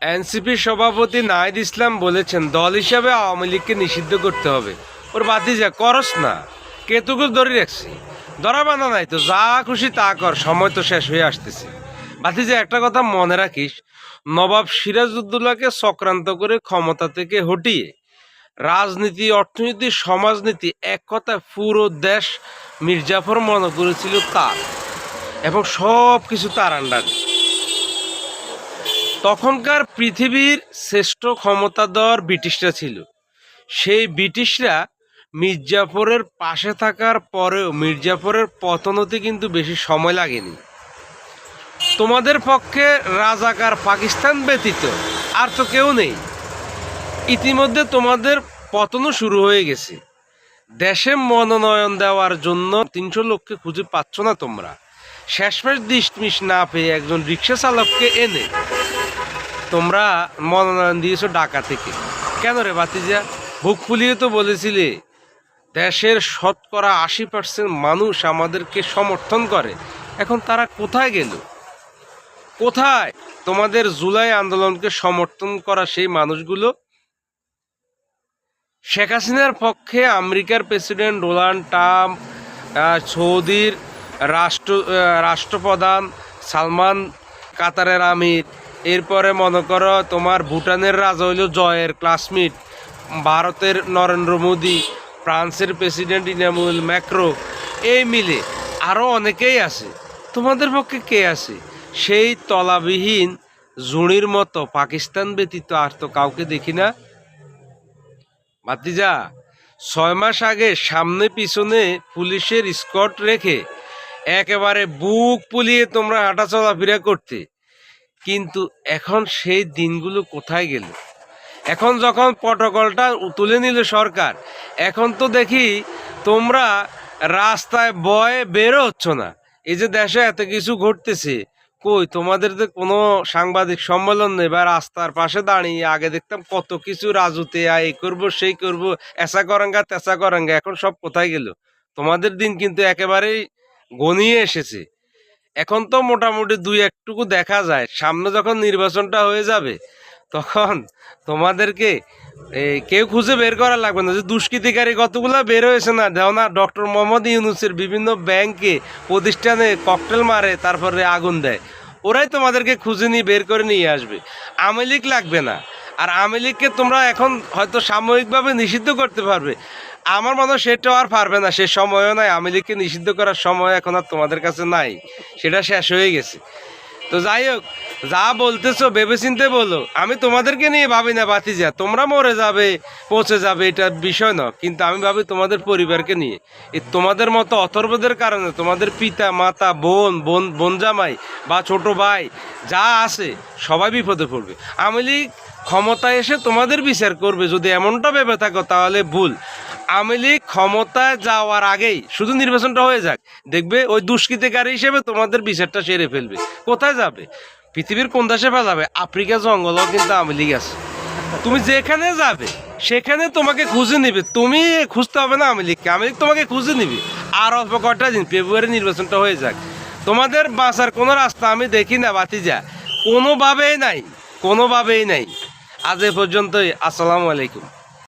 এনসিপির সভাপতি নাহিদ ইসলাম বলেছেন, দল হিসাবে আওয়ামী লীগকে নিষিদ্ধ করতে হবে। ওর বাতি যা, করস না। কেতুকে ধরে রাখছি। ধরা বাঁধা নাই তো, যা খুশি তা কর, সময় তো শেষ হয়ে আসতেছে। বাতি যে, একটা কথা মনে রাখিস, নবাব সিরাজউদ্দৌলাকে চক্রান্ত করে ক্ষমতা থেকে হটিয়ে রাজনীতি, অর্থনীতি, সমাজনীতি, এক কথায় পুরো দেশ মির্জাফর মনে করেছিল তার। এবং সব কিছু তার আন্ডারে। তখনকার পৃথিবীর শ্রেষ্ঠ ক্ষমতাধর ব্রিটিশরা ছিল। সেই ব্রিটিশরা মির্জাফরের পাশে থাকার পরেও মির্জাফরের পতন হতে কিন্তু বেশি সময় লাগেনি। তোমাদের পক্ষে রাজাকার পাকিস্তান ব্যতীত আর তো কেউ নেই। ইতিমধ্যে তোমাদের পতনও শুরু হয়ে গেছে। দেশে মনোনয়ন দেওয়ার জন্য তিনশো লোককে খুঁজে পাচ্ছ না তোমরা। শেষমেশ দিশমিশ না পেয়ে একজন রিক্সা চালককে এনে তোমরা মনোনয়ন দিয়েছ ঢাকা থেকে। কেন রে বাতিজা বুক ফুলিয়ে তো বলেছিলে, দেশের শতকরা আশি পার্সেন্ট মানুষ আমাদেরকে সমর্থন করে। এখন তারা কোথায় গেল? কোথায় তোমাদের জুলাই আন্দোলনকে সমর্থন করা সেই মানুষগুলো? শেখ হাসিনার পক্ষে আমেরিকার প্রেসিডেন্ট ডোনাল্ড ট্রাম্প সৌদির রাষ্ট্র রাষ্ট্রপ্রধান সালমান কাতারের আমির এরপরে মনে করো তোমার ভুটানের রাজা হইল জয়ের ক্লাসমেট ভারতের নরেন্দ্র মোদী, ফ্রান্সের প্রেসিডেন্ট ইনামুল ম্যাক্রো, এই মিলে আরও অনেকেই আছে। তোমাদের পক্ষে কে আছে? সেই তলাবিহীন জুড়ির মতো পাকিস্তান ব্যতীত আর তো কাউকে দেখি না। ভাতিজা, ছয় মাস আগে সামনে পিছনে পুলিশের স্কট রেখে একেবারে বুক পুলিয়ে তোমরা হাঁটা চলাফেরা করতে। কিন্তু এখন সেই দিনগুলো কোথায় গেল? এখন যখন প্রটোকলটা তুলে নিল সরকার, এখন তো দেখি তোমরা রাস্তায় বয়ে বেরো হচ্ছ না। এই যে দেশে এত কিছু ঘটতেছে, কই তোমাদের তো কোনো সাংবাদিক সম্মেলন নেই বা রাস্তার পাশে দাঁড়িয়ে আগে দেখতাম কত কিছু রাজুতে এই করব, সেই করব, এসা করাঙ্গা, তেসা করাঙ্গা, এখন সব কোথায় গেল? তোমাদের দিন কিন্তু একেবারেই গনিয়ে এসেছে। এখন তো মোটামুটি দুই একটুকু দেখা যায়। সামনে যখন নির্বাচনটা হয়ে যাবে, তখন তোমাদেরকে কেউ খুঁজে বের করা লাগবে না। যে দুষ্কৃতিকারী কতগুলো বের হয়েছে না দেও না, ডক্টর মোহাম্মদ ইউনুসের বিভিন্ন ব্যাংকে প্রতিষ্ঠানে ককটেল মারে, তারপরে আগুন দেয়। ওরাই তোমাদেরকে খুঁজে নিয়ে বের করে নিয়ে আসবে। আওয়ামী লীগ লাগবে না। আর আওয়ামী লীগকে তোমরা এখন হয়তো সাময়িকভাবে নিষিদ্ধ করতে পারবে। আমার মনে হয় সেটাও আর পারবে না। সে সময়ও নাই। আওয়ামী লীগকে নিষিদ্ধ করার সময় এখন আর তোমাদের কাছে নাই। সেটা শেষ হয়ে গেছে। তো যাই হোক, যা বলতেছো, ভেবেচিন্তে বলো। আমি তোমাদেরকে নিয়ে ভাবি না বাতিজা তোমরা মরে যাবে পৌঁছে যাবে, এটা বিষয় না। কিন্তু আমি ভাবি তোমাদের পরিবারকে নিয়ে। এই তোমাদের মতো অথর্বদের কারণে তোমাদের পিতা, মাতা, বোন বোন বোন জামাই বা ছোট ভাই, যা আছে, সবাই বিপদে পড়বে। আমি লীগ ক্ষমতায় এসে তোমাদের বিচার করবে। যদি এমনটা ভেবে থাকো, তাহলে ভুল। আওয়ামী লীগ ক্ষমতায় যাওয়ার আগেই শুধু নির্বাচনটা হয়ে যাক, দেখবে ওই দুষ্কৃতিকারী হিসেবে তোমাদের বিচারটা সেরে ফেলবে। কোথায় যাবে? পৃথিবীর কোন দেশে যাবে? আফ্রিকা জঙ্গলও কিন্তু আওয়ামী লীগ আছে। তুমি যেখানে যাবে, সেখানে তোমাকে খুঁজে নিবে। তুমি খুঁজতে হবে না আওয়ামী লীগকে। আওয়ামী লীগ তোমাকে খুঁজে নিবে। আর অল্প কয়টা দিন, ফেব্রুয়ারি নির্বাচনটা হয়ে যাক। তোমাদের বাঁচার কোনো রাস্তা আমি দেখি না বাতিজা কোনোভাবেই নাই কোনোভাবেই নাই। আজ এ পর্যন্তই। আসসালামু আলাইকুম।